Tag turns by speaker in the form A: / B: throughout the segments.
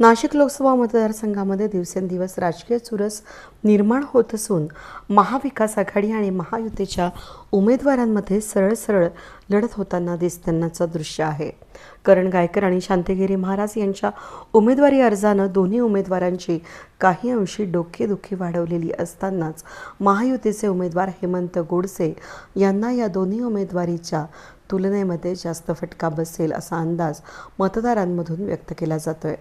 A: नाशिक लोकसभा मतदारसंघामध्ये दिवसेंदिवस राजकीय चुरस निर्माण होत असून महाविकास आघाडी आणि महायुतीच्या उमेदवारांमध्ये सरळ सरळ लढत होताना दिसतानाचं दृश्य आहे. करण गायकर आणि शांतिगिरी महाराज यांच्या उमेदवारी अर्जानं दोन्ही उमेदवारांची काही अंशी डोकेदुखी वाढवलेली असतानाच महायुतीचे उमेदवार हेमंत गोडसे यांना या दोन्ही उमेदवारीच्या तुलनेमध्ये जास्त फटका बसेल असा अंदाज मतदारांमधून व्यक्त केला जातोय.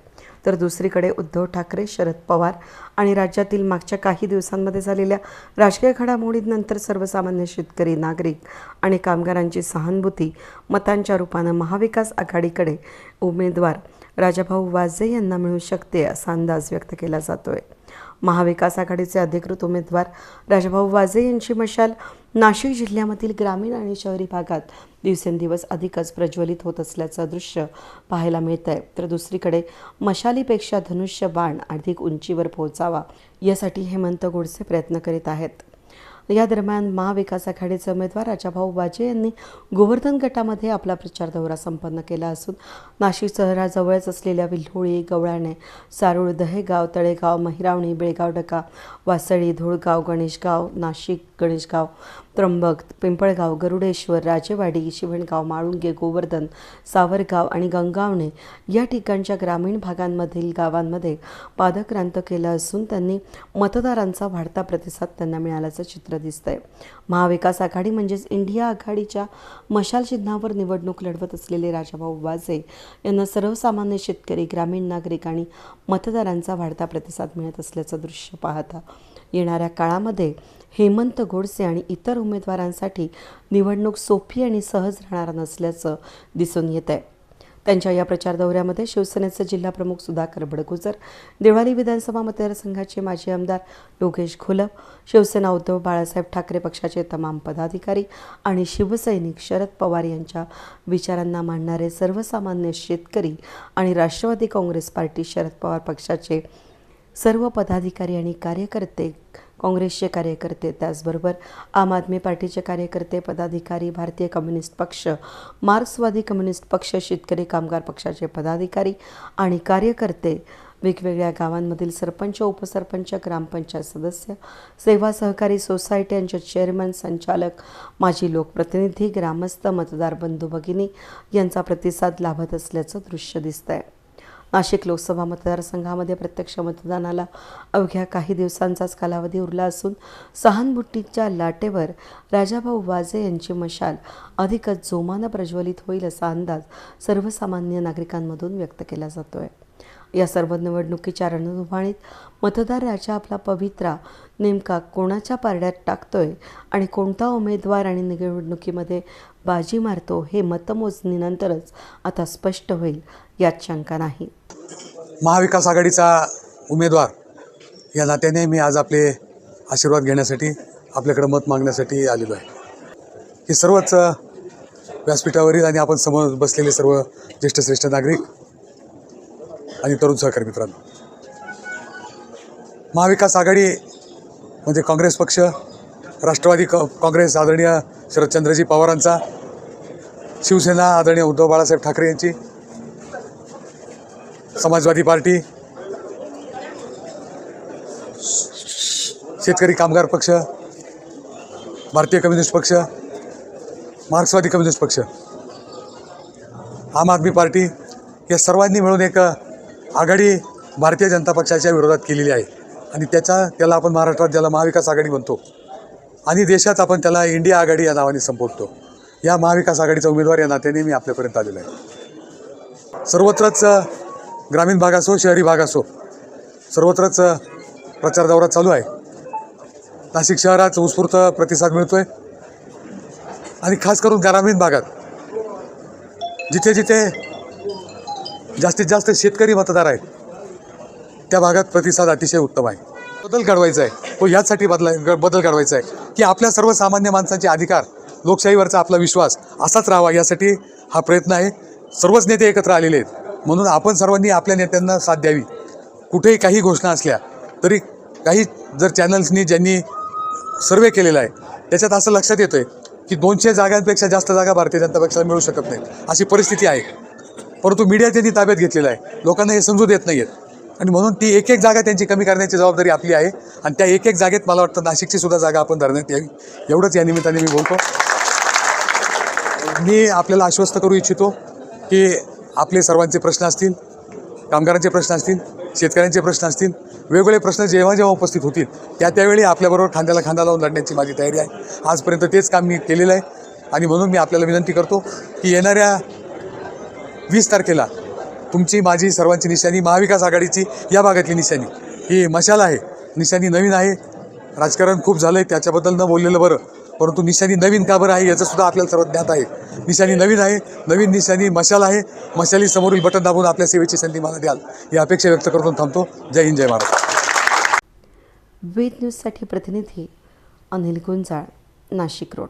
A: तर दुसरीकडे उद्धव ठाकरे शरद पवार आणि राज्यातील मागच्या काही दिवसांमध्ये झालेल्या राजकीय घडामोडींनंतर सर्वसामान्य शेतकरी नागरिक आणि कामगारांची सहानुभूती मतांच्या रूपानं महाविकास आघाडीकडे उमेदवार राजाभाऊ वाजे यांना मिळू शकते असा अंदाज व्यक्त केला जातोय. महाविकास आघाडीचे अधिकृत उमेदवार राजाभाऊ वाजे यांची मशाल नाशिक जिल्ह्यामधील ग्रामीण आणि शहरी भागात दिवसेंदिवस अधिकच प्रज्वलित होत असल्याचं दृश्य पाहायला मिळत आहे तर दुसरीकडे मशालीपेक्षा धनुष्य बाण अधिक उंचीवर पोहोचावा यासाठी हेमंत गोडसे प्रयत्न करीत आहेत. या दरम्यान महाविकास आघाडीचे उमेदवार राजाभाऊ वाजे यांनी गोवर्धन गटामध्ये आपला प्रचार दौरा संपन्न केला असून नाशिक शहराजवळच असलेल्या विल्होळी गवळाणे सारूळ दहेगाव तळेगाव महिरावणी बेळगाव डका वासळी धुळगाव गणेशगाव नाशिक गणेशगाव त्र्यंबक पिंपळगाव गरुडेश्वर राजेवाडी शिवणगाव माळुंगे गोवर्धन सावरगाव आणि गंगावणे या ठिकाणच्या ग्रामीण भागांमधील गावांमध्ये पादक्रांत केलं असून त्यांनी मतदारांचा वाढता प्रतिसाद त्यांना मिळाल्याचं चित्र दिसतंय. महाविकास आघाडी म्हणजेच इंडिया आघाडीच्या मशाल चिन्हावर निवडणूक लढवत असलेले राजाभाऊ वाजे यांना सर्वसामान्य शेतकरी ग्रामीण नागरिक आणि मतदारांचा वाढता प्रतिसाद मिळत असल्याचं दृश्य पाहता येणाऱ्या काळामध्ये हेमंत गोडसे आणि इतर उमेदवारांसाठी निवडणूक सोपी आणि सहज राहणार नसल्याचं दिसून येत आहे. त्यांच्या या प्रचार दौऱ्यामध्ये शिवसेनेचे जिल्हाप्रमुख सुधाकर बडगुजर देवळाली विधानसभा मतदारसंघाचे माजी आमदार योगेश घोलप शिवसेना उद्धव बाळासाहेब ठाकरे पक्षाचे तमाम पदाधिकारी आणि शिवसैनिक शरद पवार यांच्या विचारांना मांडणारे सर्वसामान्य शेतकरी आणि राष्ट्रवादी काँग्रेस पार्टी शरद पवार पक्षाचे सर्व पदाधिकारी आणि कार्यकर्ते काँग्रेसचे कार्यकर्ते त्याचबरोबर आम आदमी पार्टीचे कार्यकर्ते पदाधिकारी भारतीय कम्युनिस्ट पक्ष मार्क्सवादी कम्युनिस्ट पक्ष शेतकरी कामगार पक्षाचे पदाधिकारी आणि कार्यकर्ते वेगवेगळ्या गावांमधील सरपंच उपसरपंच ग्रामपंचायत सदस्य सेवा सहकारी सोसायट्यांचे चेअरमन संचालक माजी लोकप्रतिनिधी ग्रामस्थ मतदार बंधू भगिनी यांचा प्रतिसाद लाभत असल्याचं दृश्य दिसतंय. नाशिक लोकसभा मतदारसंघामध्ये प्रत्यक्ष मतदानाला अवघ्या काही दिवसांचाच कालावधी उरला असून सहानबुट्टीच्या लाटेवर राजाभाऊ वाजे यांची मशाल अधिकच जोमानं प्रज्वलित होईल असा अंदाज सर्वसामान्य नागरिकांमधून व्यक्त केला जातोय. या सर्व निवडणुकीच्या रणधुमाळीत मतदार राजा आपला पवित्रा नेमका कोणाच्या पारड्यात टाकतोय आणि कोणता उमेदवार आणि निवडणुकीमध्ये बाजी मारतो हे मतमोजणीनंतरच आता स्पष्ट होईल यात शंका नाही.
B: महाविकास आघाडीचा उमेदवार. या नात्याने मी आज आपले आशीर्वाद घेण्यासाठी आपल्याकडे मत मागण्यासाठी आलेलो आहे. हे सर्वच व्यासपीठावरील आणि आपण समोर बसलेले सर्व ज्येष्ठ श्रेष्ठ नागरिक आणि तरुण सहकारी मित्रांनो. महाविकास आघाडी म्हणजे काँग्रेस पक्ष राष्ट्रवादी क काँग्रेस आदरणीय शरदचंद्रजी पवारांचा शिवसेना आदरणीय उद्धव बाळासाहेब ठाकरे यांची समाजवादी पार्टी शेतकरी कामगार पक्ष भारतीय कम्युनिस्ट पक्ष मार्क्सवादी कम्युनिस्ट पक्ष आम आदमी पार्टी या सर्वांनी मिळून एक आघाडी भारतीय जनता पक्षाच्या विरोधात केलेली आहे. आणि त्याचा त्याला आपण महाराष्ट्रात ज्याला महाविकास आघाडी म्हणतो आणि देशात आपण त्याला इंडिया आघाडी या नावाने संबोधतो. या महाविकास आघाडीचा उमेदवार या नात्याने मी आपल्यापर्यंत आलेलो आहे. सर्वत्रच ग्रामीण भाग असो शहरी भाग असो सर्वत्रच प्रचार दौरा चालू आहे. नाशिक शहरात उत्स्फूर्त प्रतिसाद मिळतोय. आणि खास करून ग्रामीण भागात जिथे जिथे जास्तीत जास्त शेतकरी मतदार आहेत त्या भागात प्रतिसाद अतिशय उत्तम आहे. बदल घडवायचा आहे. हो, तो याचसाठी बदला ग- बदल घडवायचा आहे की आपल्या सर्वसामान्य माणसांचे अधिकार लोकशाहीवरचा आपला विश्वास असाच राहावा यासाठी हा प्रयत्न आहे. सर्वच नेते एकत्र आलेले आहेत. म्हणून आपण सर्वांनी आपल्या नेत्यांना साथ द्यावी. कुठेही काही घोषणा असल्या तरी काही जर चॅनल्सनी ज्यांनी सर्वे केलेला आहे त्याच्यात असं लक्षात येतं आहे की दोनशे जागांपेक्षा जास्त जागा भारतीय जनता पक्षाला मिळू शकत नाहीत. अशी परिस्थिती आहे. परंतु मीडिया त्यांनी ताब्यात घेतलेला आहे. लोकांना हे समजू देत नाही आहेत आणि म्हणून ती एक एक जागा त्यांची कमी करण्याची जबाबदारी आपली आहे. आणि त्या एक एक जागेत मला वाटतं नाशिकची सुद्धा जागा आपण धरण्यात यावी. एवढंच या निमित्ताने मी बोलतो. मी आपल्याला आश्वस्त करू इच्छितो की आपले सर्वांचे प्रश्न असतील कामगारांचे प्रश्न असतील शेतकऱ्यांचे प्रश्न असतील वेगवेगळे प्रश्न जेव्हा जेव्हा उपस्थित होतील त्या त्यावेळी आपल्याबरोबर खांद्याला खांदा लावून लढण्याची माझी तयारी आहे. आजपर्यंत तेच काम मी केलेलं आहे आणि म्हणून मी आपल्याला विनंती करतो की येणाऱ्या वीस तारखेला तुमची माझी सर्वांची निशाणी महाविकास आघाडीची या भागातली निशाणी. ही मशाल आहे निशाणी नवीन आहे. राजकारण खूप झालं आहे त्याच्याबद्दल न बोललेलं बरं. परंतु निशाणी नवीन का बरं आहे याचं सुद्धा आपल्याला सर्व ज्ञात आहे. निशाणी नवीन आहे नवीन निशाणी मशाल आहे. मशाली समोरील बटन दाबून आपल्या सेवेची संधी मला द्याल. ही अपेक्षा व्यक्त करून थांबतो. जय हिंद जय महाराष्ट्र.
A: वेद न्यूजसाठी प्रतिनिधी अनिल गुंजाळ नाशिक रोड.